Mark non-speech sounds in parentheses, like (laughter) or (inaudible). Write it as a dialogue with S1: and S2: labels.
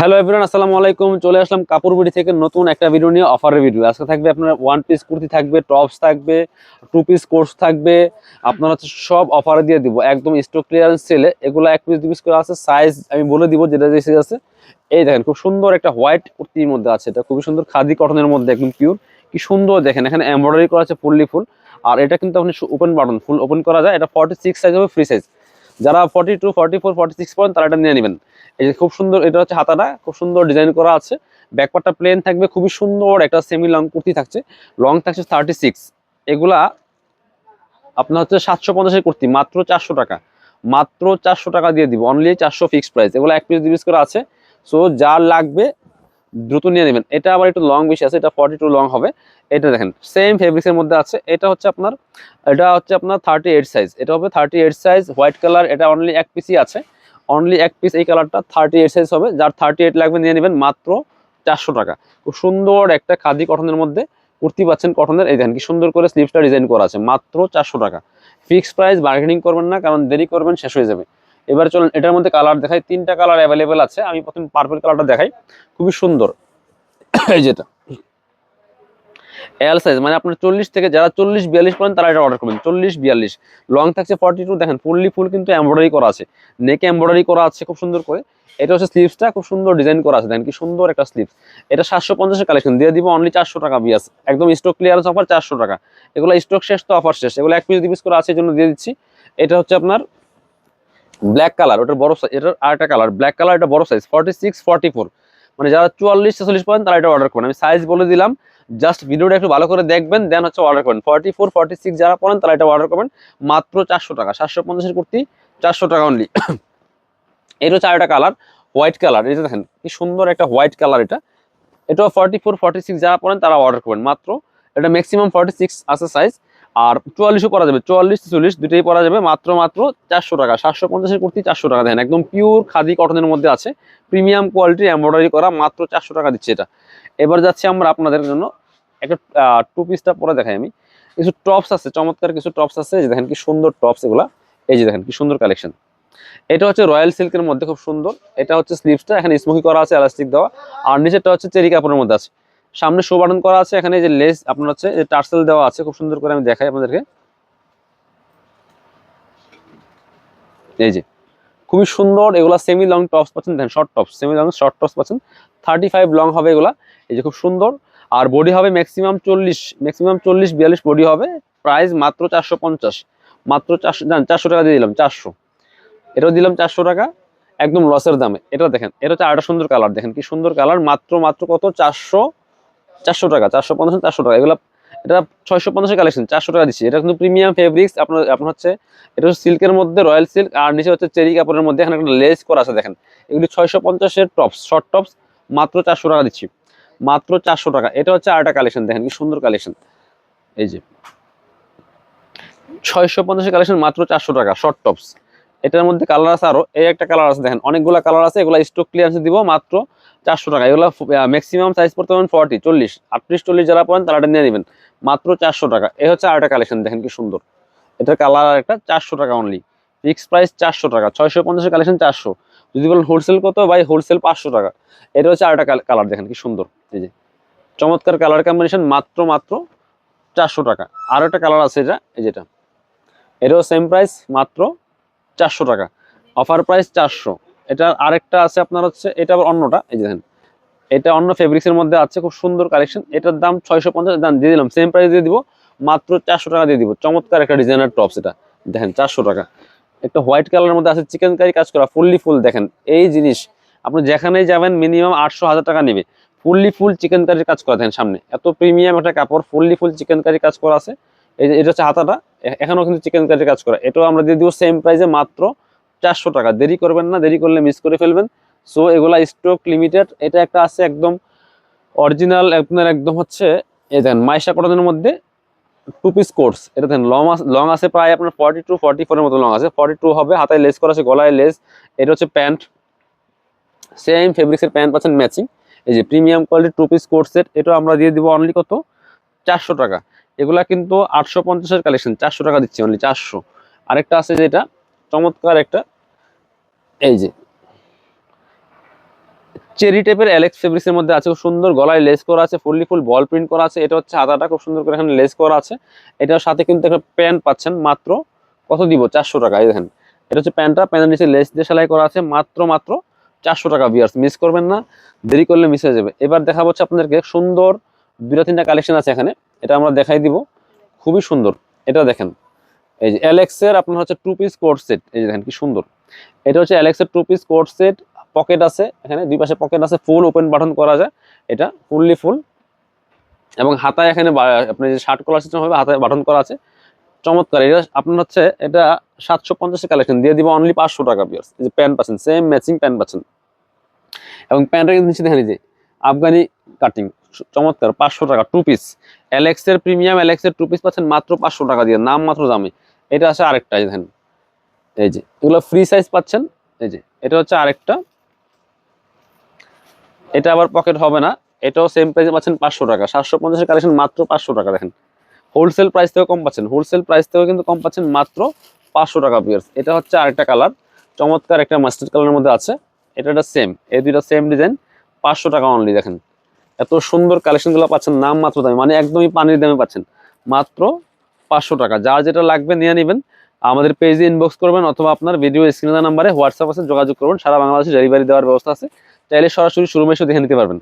S1: Hello everyone আসসালামু আলাইকুম। চলে আসলাম কাপড় বিড়ি থেকে নতুন একটা ভিডিও নিয়ে অফারের ভিডিও আজকে থাকবে আপনার ওয়ান পিস কুর্তি থাকবে টপস থাকবে টু পিস কোর্স থাকবে। আপনার হচ্ছে সব অফারে দিয়ে দিব। একদম স্টক ক্লিয়ারেন্স সেলে এগুলো এক পিস দু পিস করে আছে। সাইজ আমি বলে দিব যেটা যে আছে। এই দেখেন, খুব সুন্দর একটা হোয়াইট কুর্তির মধ্যে আছে এটা। খুবই সুন্দর খাদি কটনের মধ্যে, একদম পিওর কি সুন্দর দেখেন, এখানে এমব্রয়ডারি করা আছে ফুললি ফুল আর এটা কিন্তু আপনি ওপেন বাটন ফুল ওপেন করা যায়। এটা ফর্টি সিক্স সাইজ হবে ফ্রি সাইজ যারা forty two forty four forty six point তারা এটা নিয়ে নেবেন। এই যে খুব সুন্দর, এটা হচ্ছে হাতাটা, খুব সুন্দর ডিজাইন করা আছে। ব্যাকপারটা প্লেন থাকবে, খুবই সুন্দর একটা সেমি লং কুর্তি থাকছে। লং থাকছে থার্টি সিক্স এগুলা আপনার হচ্ছে সাতশো পঞ্চাশের কুর্তি, মাত্র চারশো টাকা। মাত্র চারশো টাকা দিয়ে দিব অনলি চারশো ফিক্সড প্রাইস এগুলো এক পিস পিস করে আছে। সো যার লাগবে, দ্রুত নিয়ে নেবেন। এটা আবার একটু লং বেশি আছে, এটা ফর্টি টু লং হবে। এটা দেখেন সেম ফেব্রিক্সের মধ্যে আছে। এটা হচ্ছে আপনার, এটা হচ্ছে আপনার থার্টি এইট সাইজ এটা হবে thirty eight size white colour এটা অনলি এক পিসই আছে। অনলি এক পিস এই কালারটা থার্টি এইট সাইজ হবে। যার থার্টি এইট লাগবে নিয়ে নেবেন মাত্র চারশো টাকা। খুব সুন্দর একটা খাদি কটনের মধ্যে কুর্তি পাচ্ছেন কটনের এই দেখেন কি সুন্দর করে স্লিপসটা ডিজাইন করা আছে, মাত্র চারশো টাকা। ফিক্সড প্রাইস বার্গেনিং করবেন না, কারণ দেরি করবেন, শেষ হয়ে যাবে। এবার চলুন, এটার মধ্যে কালার দেখাই। তিনটা কালার অ্যাভেলেবেল আছে। আমি প্রথম পার্পল কালারটা দেখাই। খুবই সুন্দর। এই যেটা এল সাইজ মানে আপনার চল্লিশ থেকে যারা চল্লিশ, বিয়াল্লিশ পর্যন্ত তারা এটা অর্ডার করবেন। চল্লিশ, বিয়াল্লিশ। লং থাকছে ফর্টি টু দেখেন ফুললি ফুল কিন্তু এমব্রয়ডারি করা আছে। নেকে এমব্রয়ডারি করা আছে খুব সুন্দর করে। এটা হচ্ছে স্লিভসটা খুব সুন্দর ডিজাইন করা আছে। দেখেন কি সুন্দর একটা স্লিভস এটা সাতশো পঞ্চাশের কালেকশন দিয়ে দিব অনলি চারশো টাকা বিয়াস একদম স্টক ক্লিয়ারেন্স অফার চারশো টাকা। এগুলো স্টক শেষ তো অফার শেষ। এগুলো এক পিস দুই পিস করে আছে জন্য দিয়ে দিচ্ছি। এটা হচ্ছে আপনার ব্ল্যাক কালার ওটার বড় সাইজ এটার আরেকটা কালার ব্ল্যাক কালার এটা বড় size forty six forty four মানে যারা চুয়াল্লিশ ছেচল্লিশ পয়েন্ট তারা এটা অর্ডার করবেন। আমি সাইজ বলে দিলাম জাস্ট ভিডিওটা একটু ভালো করে দেখবেন দেন হচ্ছে অর্ডার করবেন। ফর্টি ফোর ফর্টি সিক্স যারা পড়েন তারা এটা অর্ডার করবেন, মাত্র চারশো টাকা, সাতশো পঞ্চাশের কুর্তি, চারশো টাকা অনলি (coughs) এটা হচ্ছে আরেকটা কালার হোয়াইট কালার এটা দেখেন, কি সুন্দর একটা হোয়াইট কালার এটা। এটাও ফর্টি ফোর ফর্টি সিক্স যারা পড়েন তারা অর্ডার করবেন, মাত্র। এটা ম্যাক্সিমাম ফর্টি সিক্স আছে সাইজ আর চুয়াল্লিশও পরা যাবে, চুয়াল্লিশ চল্লিশ দুটোই পরা যাবে, মাত্র মাত্র চারশো টাকা, সাতশো পঞ্চাশের কুর্তি চারশো টাকা দেন, একদম পিওর খাদি কটনের মধ্যে আছে প্রিমিয়াম কোয়ালিটি এমব্রয়ডারি করা, মাত্র চারশো টাকা দিচ্ছে এটা। এবার যাচ্ছি আমরা আপনাদের জন্য, একটা টু পিসটা পরে দেখাই আমি। কিছু টপস আছে, চমৎকার কিছু টপস আছে যে দেখেন কি সুন্দর টপস এগুলা, এই যে দেখেন কি সুন্দর কালেকশন এটা হচ্ছে রয়্যাল সিল্কের মধ্যে খুব সুন্দর, এটা হচ্ছে স্লিভসটা এখানে স্মোকি করা আছে এলাস্টিক দেওয়া, আর নিচেরটা হচ্ছে চেরি কাপড়ের মধ্যে আছে। সামনে শো বাটন করা আছে, এখানে যে লেস আপনার হচ্ছে যে টার্সেল দেওয়া আছে, খুব সুন্দর করে আমি দেখাই আপনাদেরকে। এই যে, খুবই সুন্দর, এগুলা সেমি লং টপস পাচ্ছেন, দেখেন short tops semi long short tops পাচ্ছেন। থার্টি ফাইভ লং হবে এগুলা, এই যে খুব সুন্দর। আর বডি হবে ম্যাক্সিমাম চল্লিশ ম্যাক্সিমাম চল্লিশ, বিয়াল্লিশ বডি হবে প্রাইস মাত্র চারশো পঞ্চাশ। মাত্র চারশো চারশো টাকা দিয়ে দিলাম, চারশো। এটাও দিলাম চারশো টাকা, একদম লসের দামে। এটা দেখেন, এটা হচ্ছে আরেকটা সুন্দর কালার দেখেন কি সুন্দর কালার মাত্র মাত্র কত? চারশো চারশো টাকা, চারশো পঞ্চাশ, চারশো টাকা। এগুলো এটা ছয়শো পঞ্চাশের কালেকশন চারশো টাকা দিচ্ছি। এটা কিন্তু প্রিমিয়াম ফেব্রিক্স আপনার আপনার হচ্ছে এটা হচ্ছে সিল্কের মধ্যে রয়্যাল সিল্ক আর নিচে হচ্ছে চেরি কাপড়ের মধ্যে এখানে একটা লেস করা আছে, দেখেন। এগুলি ছয়শো পঞ্চাশের টপস শর্ট টপস মাত্র চারশো টাকা দিচ্ছি। মাত্র চারশো টাকা। এটা হচ্ছে আরেকটা কালেকশন দেখেন কি সুন্দর কালেকশন এই যে। ছয়শো পঞ্চাশের কালেকশন মাত্র চারশো টাকা শর্ট টপস এটার মধ্যে কালার আছে আরও, এই একটা কালার আছে দেখেন, অনেকগুলো কালার আছে, এগুলো স্টক ক্লিয়ারেন্সে দিব মাত্র চারশো টাকা। এগুলো ম্যাক্সিমাম সাইজ পড়তে পারেন ফর্টি চল্লিশ, আটত্রিশ, চল্লিশ যারা পড়েন তারা এটা নিয়ে নেবেন। মাত্র চারশো টাকা। এই হচ্ছে আরেকটা কালেকশন দেখেন কি সুন্দর। এটার কালার একটা, চারশো টাকা অনলি ফিক্স প্রাইস চারশো টাকা, ছয়শো পঞ্চাশের কালেকশন চারশো। যদি বলেন হোলসেল কত, ভাই হোলসেল পাঁচশো টাকা। এটা হচ্ছে আরেকটা কালার দেখেন কি সুন্দর। এই যে, চমৎকার কালার কম্বিনেশন মাত্র মাত্র চারশো টাকা। আর একটা কালার আছে এটা, এই যেটা। এটাও সেম প্রাইস মাত্র চারশো টাকা। অফার প্রাইস চারশো। এটার আরেকটা আছে আপনার হচ্ছে, এটা আবার অন্যটা। এই যে দেখেন, এটা অন্য ফেব্রিক্সের মধ্যে আছে, খুব সুন্দর কালেকশন এটার দাম ছয়শো পঞ্চাশ, দাম দিয়ে দিলাম। সেম প্রাইস দিয়ে দিব, মাত্র চারশো টাকা দিয়ে দিব। চমৎকার একটা ডিজাইনার টপস এটা। দেখেন, চারশো টাকা। একটা হোয়াইট কালারের মধ্যে আছে চিকেন কারি কাজ করা ফুললি ফুল দেখেন, এই জিনিস আপনি যেখানেই যাবেন মিনিমাম আটশো হাজার টাকা নেবে। ফুললি ফুল চিকেন কারির কাজ করা, দেখেন সামনে। এত প্রিমিয়াম একটা কাপড় ফুললি ফুল চিকেন কারি কাজ করা আছে। এই যে, এটা হচ্ছে হাতাটা। এখানেও কিন্তু চিকেন কারির কাজ করা। এটাও আমরা দিয়ে দিব সেম প্রাইসে মাত্র চারশো টাকা। দেরি করবেন না, দেরি করলে মিস করে ফেলবেন। সো এগুলা স্টক লিমিটেড এটা একটা আছে একদম অরিজিনাল আপনার একদম হচ্ছে, এই দেখেন, মাইশা কটনের মধ্যে টু পিস কোর্স এটা দেখেন লং লং আছে প্রায় আপনার ফর্টি টু ফর্টি ফোরের মতো লং আছে। ফর্টি টু হবে, হাতায় লেস করা আছে, গলায় লেস এটা হচ্ছে প্যান্ট সেম ফেব্রিক্সের প্যান্ট পাচ্ছেন ম্যাচিং এই যে premium quality two piece coords set এটা আমরা দিয়ে দিব অনলি কত? চারশো টাকা। এগুলা কিন্তু আটশো পঞ্চাশের কালেকশন চারশো টাকা দিচ্ছি অনলি চারশো। আরেকটা আছে যেটা, চমৎকার একটা, এই যে, চেরি টাইপের অ্যালেক্স ফেব্রিক্সের মধ্যে আছে, খুব সুন্দর গলায় লেস করা আছে, ফুললি ফুল বল প্রিন্ট করা আছে, এটা হচ্ছে হাতাটা খুব সুন্দর করে এখানে লেস করা আছে। এটার সাথে কিন্তু একটা প্যান্ট পাচ্ছেন, মাত্র কত দিব? চারশো টাকা দেখেন। এটা হচ্ছে প্যান্টটা প্যান্টের নিচে লেস দিয়ে সেলাই করা আছে, মাত্র মাত্র চারশো টাকা বিয়ার্স মিস করবেন না, দেরি করলে মিস হয়ে যাবে। এবার দেখা হচ্ছে আপনাদেরকে সুন্দর দুটা তিনটা কালেকশন আছে এখানে। এটা আমরা দেখাই দিব। খুবই সুন্দর। এটা দেখেন, এই যে অ্যালেক্সের আপনার হচ্ছে টু পিস কোট সেট এই যে দেখেন কি সুন্দর। এটা হচ্ছে অ্যালেক্সের two piece coat set pocket আছে এখানে, দুই পাশে পকেট আছে ফুল ওপেন বাটন করা যায়। এটা ফুললি ফুল এবং হাতায় এখানে আপনার যে শার্ট কলার সিস্টেম হবে, হাতায় বাটন করা আছে। চমৎকার, এটা আপনার হচ্ছে, এটা সাতশো পঞ্চাশের কালেকশন দিয়ে দিব অনলি পাঁচশো টাকা পিয়ার্স এই যে প্যান্ট পাচ্ছেন সেম ম্যাচিং প্যান্ট পাচ্ছেন। এবং প্যান্টের নিচে দেখেন যে, আফগানি কাটিং চমৎকার, পাঁচশো টাকা টু পিস অ্যালেক্সের প্রিমিয়াম অ্যালেক্সের টু পিস পাচ্ছেন মাত্র পাঁচশো টাকা দিয়ে, নাম মাত্র দামে। এটা আছে আরেকটা দেখেন। এই যে, এগুলো ফ্রি সাইজ পাচ্ছেন। এই যে, এটা হচ্ছে আরেকটা। এটা আবার পকেট হবে না। এটাও সেম প্রাইসে পাচ্ছেন পাঁচশো টাকা। সাতশো পঞ্চাশের কালেকশন মাত্র পাঁচশো টাকা, দেখেন। হোলসেল প্রাইস থেকেও কম পাচ্ছেন। হোলসেল প্রাইস থেকেও কিন্তু কম পাচ্ছেন মাত্র পাঁচশো টাকা পিয়ার্স এটা হচ্ছে আরেকটা কালার চমৎকার একটা মাস্টার্ড কালারের মধ্যে আছে। এটা সেম এই দুইটা সেম ডিজাইন পাঁচশো টাকা অনলি দেখেন। এত সুন্দর কালেকশনগুলো পাচ্ছেন, নাম মাত্র দামে মানে একদমই পানির দামে পাচ্ছেন। মাত্র পাঁচশো টাকা। যার যেটা লাগবে নিয়ে নেবেন, আমাদের পেজে ইনবক্স করবেন অথবা আপনার ভিডিও স্ক্রিনের নাম্বারে হোয়াটসঅ্যাপ আছে, যোগাযোগ করবেন, সারা বাংলাদেশে ডেলিভারি দেওয়ার ব্যবস্থা আছে। চাইলে সরাসরি শোরুমে এসে দেখে নিতে পারবেন।